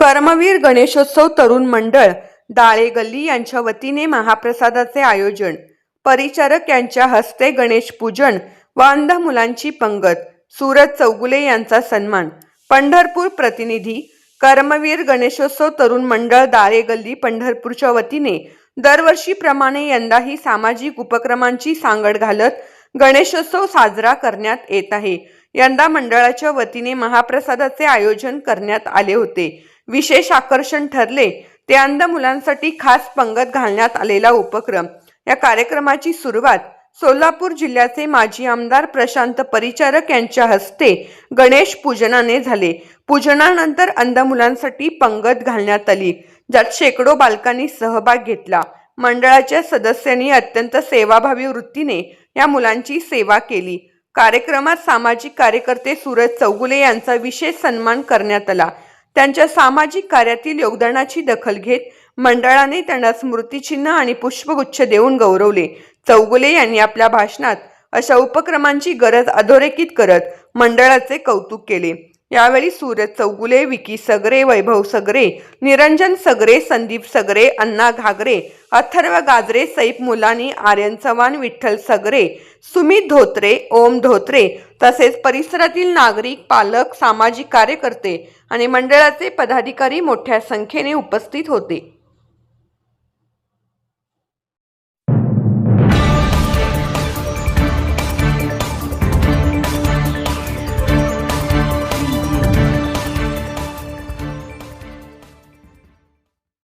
कर्मवीर गणेशोत्सव तरुण मंडळ दाळे गल्ली यांच्या वतीने महाप्रसादाचे आयोजन. परिचारक यांच्या हस्ते गणेश पूजन व अंध मुलांची पंगत सूरज चौगुले यांचा सन्मान. पंढरपूर प्रतिनिधी कर्मवीर गणेशोत्सव तरुण मंडळ दाळे गल्ली पंढरपूरच्या वतीने दरवर्षीप्रमाणे यंदाही सामाजिक उपक्रमांची सांगड घालत गणेशोत्सव साजरा करण्यात येत आहे. यंदा मंडळाच्या वतीने महाप्रसादाचे आयोजन करण्यात आले होते. विशेष आकर्षण ठरले. ते अंध मुलांसाठी खास पंगत घालण्यात आलेला उपक्रम. या कार्यक्रमाची सुरुवात सोलापूर जिल्ह्याचे माजी आमदार प्रशांत परिचारक यांच्या हस्ते गणेश पूजनाने झाले. पूजनानंतर अंध मुलांसाठी पंगत घालण्यात आली. ज्यात शेकडो बालकांनी सहभाग घेतला. मंडळाच्या सदस्यांनी अत्यंत सेवाभावी वृत्तीने या मुलांची सेवा केली. कार्यक्रमात सामाजिक कार्यकर्ते सूरज चौगुले यांचा विशेष सन्मान करण्यात आला. त्यांच्या सामाजिक कार्यातील योगदानाची दखल घेत मंडळाने त्यांना स्मृतिचिन्ह आणि पुष्पगुच्छ देऊन गौरवले. चौगुले यांनी आपल्या भाषणात अशा उपक्रमांची गरज अधोरेखित करत मंडळाचे कौतुक केले. यावेळी सूरज चौगुले विकी सगरे वैभव सगरे निरंजन सगरे संदीप सगरे अण्णा घागरे अथर्व गाजरे सैफ मुलानी आर्यन चव्हाण विठ्ठल सगरे सुमित धोत्रे ओम धोत्रे तसेच परिसरातील नागरिक पालक सामाजिक कार्यकर्ते आणि मंडळाचे पदाधिकारी मोठ्या संख्येने उपस्थित होते.